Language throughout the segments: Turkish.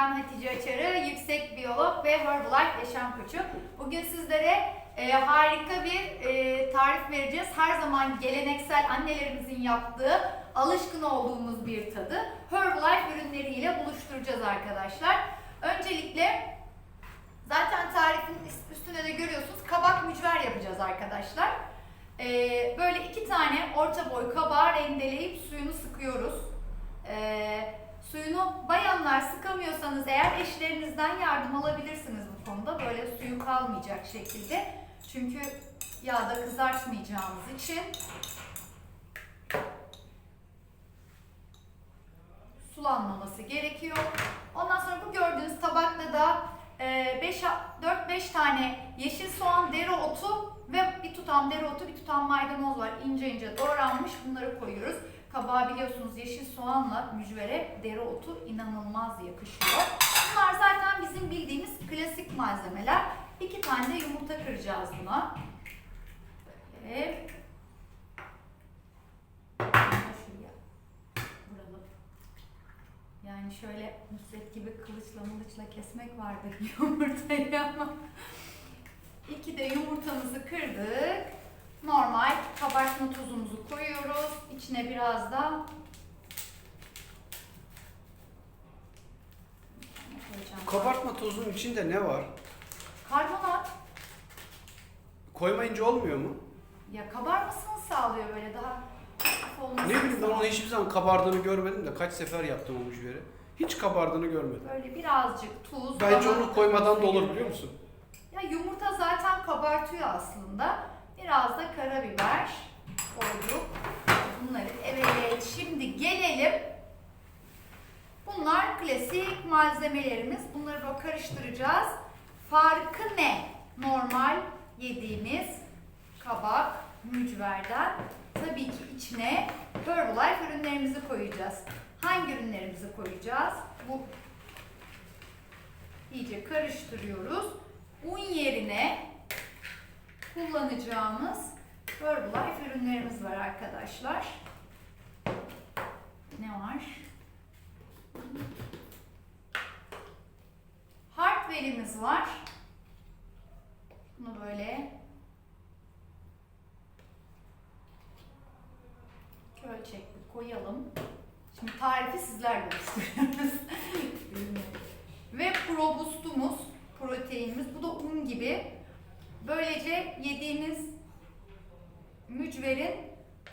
Hatice Açarı, yüksek biyolog ve Herbalife yaşam koçu. Bugün sizlere e, harika bir e, tarif vereceğiz. Her zaman geleneksel annelerimizin yaptığı, alışkın olduğumuz bir tadı Herbalife ürünleriyle buluşturacağız arkadaşlar. Öncelikle zaten tarifin üstünde de görüyorsunuz kabak mücver yapacağız arkadaşlar. E, böyle iki tane orta boy kabağı rendeleyip suyunu sıkıyoruz. E, Suyunu bayanlar sıkamıyorsanız eğer eşlerinizden yardım alabilirsiniz bu konuda. Böyle suyu kalmayacak şekilde. Çünkü yağda kızartmayacağımız için. Sulanmaması gerekiyor. Ondan sonra bu gördüğünüz tabakta da 4-5 tane yeşil soğan, dereotu ve bir tutam dereotu, bir tutam maydanoz var. İnce ince doğranmış. Bunları koyuyoruz. Kabağı biliyorsunuz yeşil soğanla mücvere dereotu inanılmaz yakışıyor. Bunlar zaten bizim bildiğimiz klasik malzemeler. İki tane de yumurta kıracağız buna. Böyle. Yani şöyle Nusret gibi kılıçla mılıçla kesmek vardı yumurtayı ama. İki de yumurtamızı kırdık. Normal kabartma tuzumuzu koyuyoruz. İçine biraz da Kabartma tozunun içinde ne var? Karbonat. Koymayınca olmuyor mu? Ya kabarmasını sağlıyor böyle daha hafif olmasını Ne bileyim ben onu sağlıyor. hiçbir zaman kabardığını görmedim de kaç sefer yaptım o mücveri. Hiç kabardığını görmedim. Böyle birazcık tuz. Bence damak onu koymadan da olur biliyor musun? Ya yumurta zaten kabartıyor aslında. Biraz da karabiber koyduk. Bunları evet şimdi gelelim. Bunlar klasik malzemelerimiz. Bunları böyle karıştıracağız. Farkı ne? Normal yediğimiz kabak, mücverden. Tabii ki içine Herbalife ürünlerimizi koyacağız. Hangi ürünlerimizi koyacağız? Bu iyice karıştırıyoruz. Un yerine kullanacağımız Herbalife ürünlerimiz var arkadaşlar. Ne var? Hartwell'imiz var. Bunu böyle ölçekli koyalım. Şimdi tarifi sizlerle oluşturuyoruz. Ve probustumuz, proteinimiz. Bu da un gibi. Böylece yediğimiz mücverin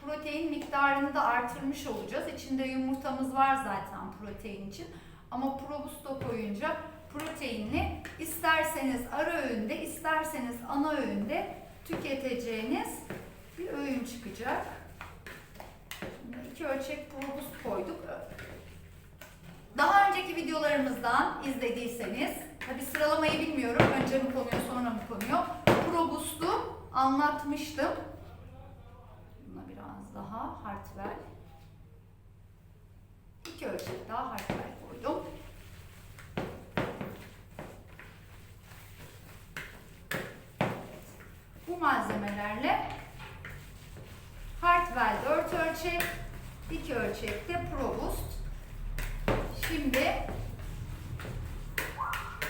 protein miktarını da artırmış olacağız. İçinde yumurtamız var zaten protein için. Ama probusto koyunca proteinli isterseniz ara öğünde, isterseniz ana öğünde tüketeceğiniz bir öğün çıkacak. Şimdi iki ölçek probust koyduk. Daha önceki videolarımızdan izlediyseniz, tabi sıralamayı bilmiyorum, önce mi konuyor sonra mı konuyor. Probust'u anlatmıştım. Buna biraz daha hartwell. İki ölçek daha hartwell koydum. Bu malzemelerle hartwell 4 ölçek, 2 ölçekte probust. Şimdi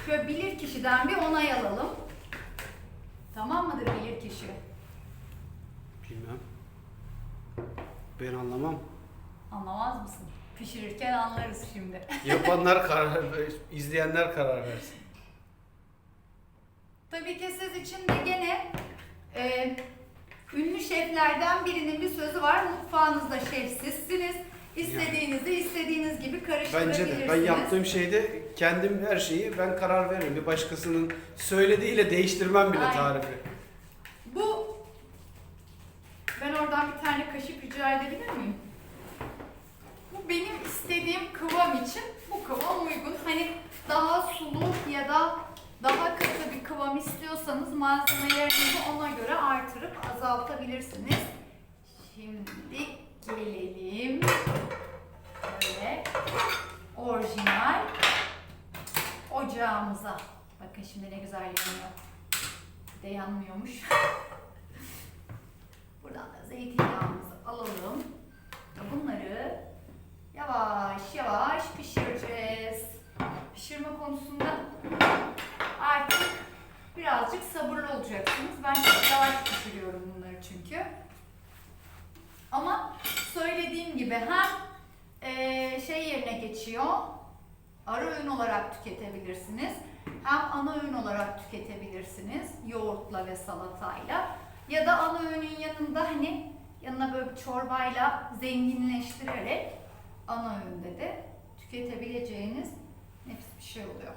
şöyle bilir kişiden bir onay alalım. Tamam mıdır bilir kişi? Bilmem. Ben anlamam. Anlamaz mısın? Pişirirken anlarız şimdi. Yapanlar karar, izleyenler karar versin. Tabii ki siz için de gene e, ünlü şeflerden birinin bir sözü var. Mutfağınızda şefsizsiniz. İstediğinizi istediğiniz gibi karıştırabilirsiniz. Bence de. Ben yaptığım şeyde kendim her şeyi ben karar veririm. Bir başkasının söylediğiyle değiştirmem bile Aynen. tarifi. Bu ben oradan bir tane kaşık rica edebilir miyim? Bu benim istediğim kıvam için bu kıvam uygun. Hani daha sulu ya da daha katı bir kıvam istiyorsanız malzemelerinizi ona göre artırıp azaltabilirsiniz. Şimdi Gelelim böyle orijinal ocağımıza. Bakın şimdi ne güzel yanıyor. De yanmıyormuş. Buradan da zeytinyağımızı alalım. Bunları yavaş yavaş pişireceğiz. Pişirme konusunda artık birazcık sabırlı olacaksınız. Ben çok yavaş pişiriyorum bunları çünkü gibi hem e, şey yerine geçiyor, ara öğün olarak tüketebilirsiniz. Hem ana öğün olarak tüketebilirsiniz yoğurtla ve salatayla. Ya da ana öğünün yanında hani yanına böyle bir çorbayla zenginleştirerek ana öğünde de tüketebileceğiniz nefis bir şey oluyor.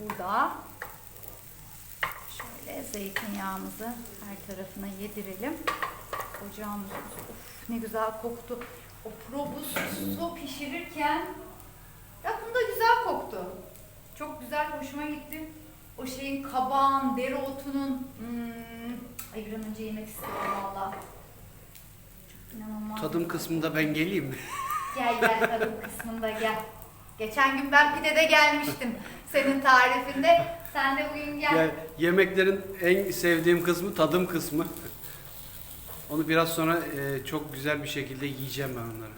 Burada şöyle zeytinyağımızı her tarafına yedirelim. Ocağımız of ne güzel koktu. O probusto pişirirken ya bunda güzel koktu. Çok güzel hoşuma gitti. O şeyin kabağın, dereotunun hmm, ay bir an önce yemek istiyorum valla. İnanılmaz. Tadım kısmında ben geleyim mi? Gel gel tadım kısmında gel. Geçen gün ben pidede gelmiştim senin tarifinde. Sen de bugün gel. Ya, yemeklerin en sevdiğim kısmı tadım kısmı. Onu biraz sonra e, çok güzel bir şekilde yiyeceğim ben onları.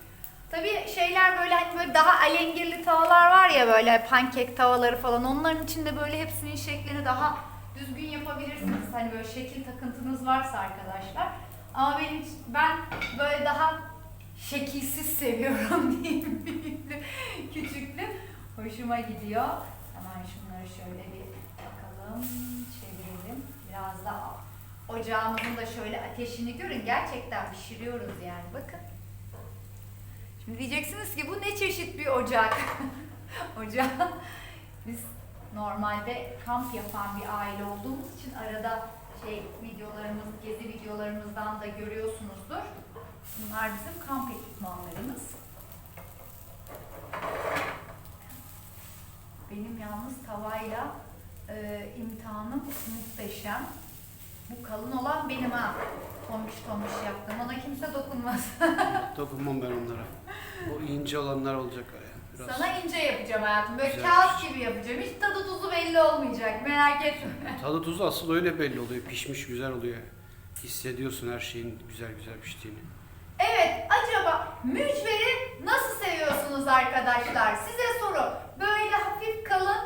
Tabii şeyler böyle hani böyle daha alengirli tavalar var ya böyle pankek tavaları falan onların içinde böyle hepsinin şeklini daha düzgün yapabilirsiniz. Hani böyle şekil takıntınız varsa arkadaşlar. Ama benim ben böyle daha şekilsiz seviyorum diyeyim küçüklü. Hoşuma gidiyor. Hemen şunları şöyle bir bakalım, ocağımızın da şöyle ateşini görün. Gerçekten pişiriyoruz yani bakın. Şimdi diyeceksiniz ki bu ne çeşit bir ocak? ocak. Biz normalde kamp yapan bir aile olduğumuz için arada şey videolarımız, gezi videolarımızdan da görüyorsunuzdur. Bunlar bizim kamp ekipmanlarımız. Benim yalnız tavayla e, imtihanım muhteşem. Bu kalın olan benim ha. Tombiş tombiş yaptım. Ona kimse dokunmaz. Dokunmam ben onlara. O ince olanlar olacak yani. Biraz. Sana ince yapacağım hayatım. Böyle Güzel. kağıt gibi yapacağım. Hiç tadı tuzu belli olmayacak. Merak etme. Tadı tuzu asıl öyle belli oluyor. Pişmiş güzel oluyor. Hissediyorsun her şeyin güzel güzel piştiğini. Evet, acaba mücveri nasıl seviyorsunuz arkadaşlar? Size soru. Böyle hafif kalın,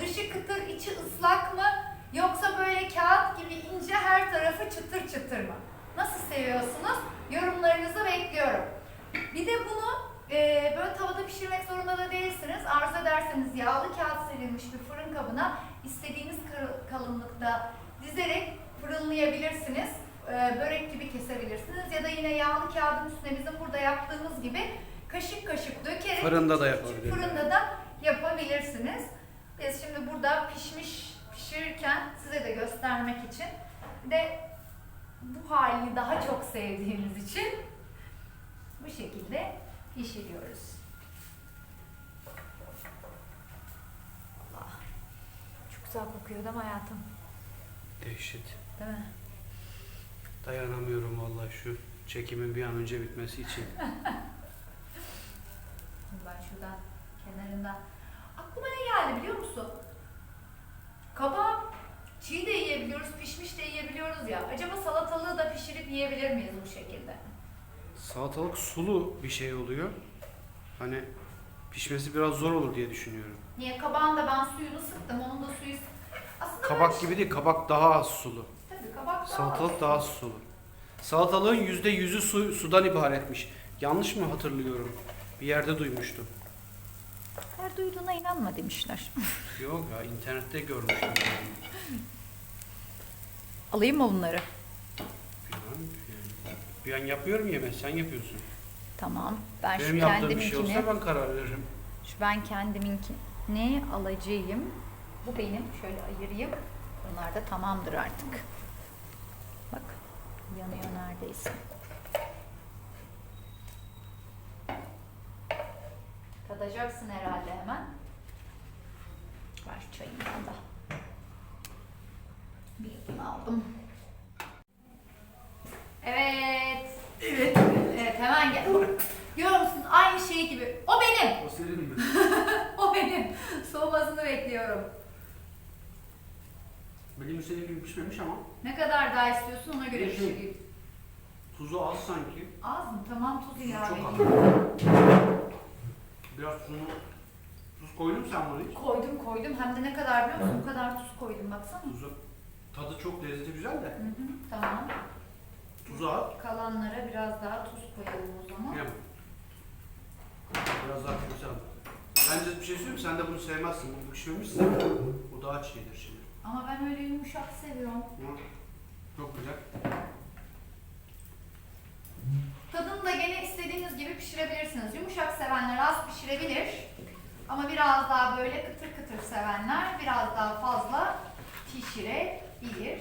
dışı kıtır, içi ıslak mı? Yoksa böyle kağıt gibi ince her tarafı çıtır çıtır mı? Nasıl seviyorsunuz? Yorumlarınızı bekliyorum. Bir de bunu e, böyle tavada pişirmek zorunda da değilsiniz. Arzu ederseniz yağlı kağıt serilmiş bir fırın kabına istediğiniz kalınlıkta dizerek fırınlayabilirsiniz. E, börek gibi kesebilirsiniz ya da yine yağlı kağıdın üstüne bizim burada yaptığımız gibi kaşık kaşık dökerek Fırında da. Fırında da yapabilirsiniz. Biz şimdi burada pişmiş pişirirken size de göstermek için de bu halini daha çok sevdiğimiz için bu şekilde pişiriyoruz. Allah. Çok güzel kokuyor değil mi hayatım? Dehşet. Değil mi? Dayanamıyorum vallahi şu çekimin bir an önce bitmesi için. Ben şuradan kenarından. Aklıma ne geldi biliyor musun? Kabağı çiğ de yiyebiliyoruz, pişmiş de yiyebiliyoruz ya. Acaba salatalığı da pişirip yiyebilir miyiz bu şekilde? Salatalık sulu bir şey oluyor. Hani pişmesi biraz zor olur diye düşünüyorum. Niye? Kabağın da ben suyunu sıktım, onun da suyu... Aslında Kabak gibi değil, kabak daha az sulu. Tabii kabak daha Salatalık daha az sulu. Salatalığın yüzde yüzü su, sudan ibaretmiş. Yanlış mı hatırlıyorum? Bir yerde duymuştum. Her duyduğuna inanma demişler. Yok ya internette görmüştüm. yani. Alayım mı bunları? Bilmem, Bir an yapıyorum yeme, sen yapıyorsun. Tamam. Ben Benim şu yaptığım bir şey kendiminkini, olsa ben karar veririm. şu ben kendiminkini alacağım. Bu benim. Şöyle ayırayım. Bunlar da tamamdır artık. Bak yanıyor neredeyse. Tadacaksın herhalde hemen. Ver şu çayımdan da. Bir yudum aldım. Evet. Evet. Evet hemen gel. Görüyor musun? Aynı şey gibi. O benim. O senin mi? O benim. Soğumasını bekliyorum. Benim senin gibi pişmemiş ama Ne kadar daha istiyorsun ona göre Bir şey. pişireyim. tuzu az sanki. Az mı? Tamam tuz ilave Çok az. Biraz tuzunu... Tuz koydun mu sen buna hiç? Koydum koydum. Hem de ne kadar biliyor musun? Bu kadar tuz koydum baksana. Tuzu. Tadı çok lezzeti güzel de. Hı hı, tamam. Tuzu at. Kalanlara biraz daha tuz koyalım o zaman. Yeme. Biraz daha kötü al. Bence bir şey söyleyeyim mi? Sen de bunu sevmezsin. Bu pişmemişse bu daha çiğdir şimdi. Ama ben öyle yumuşak seviyorum. Hı. Çok güzel. Tadını da gene istediğiniz gibi pişirebilirsiniz. Sevenler az pişirebilir. Ama biraz daha böyle kıtır kıtır sevenler biraz daha fazla pişirebilir.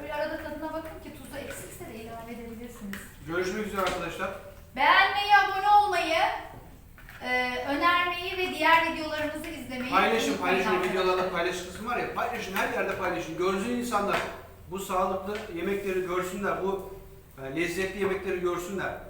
Böyle arada tadına bakın ki tuzu eksikse de ilave edebilirsiniz. Görüşmek üzere arkadaşlar. Beğenmeyi, abone olmayı, e, önermeyi ve diğer videolarımızı izlemeyi Paylaşın, paylaşın. arkadaşlar. Videolarda paylaş kısmı var ya. Paylaşın, her yerde paylaşın. Görsün insanlar. Bu sağlıklı yemekleri görsünler. Bu e, lezzetli yemekleri görsünler.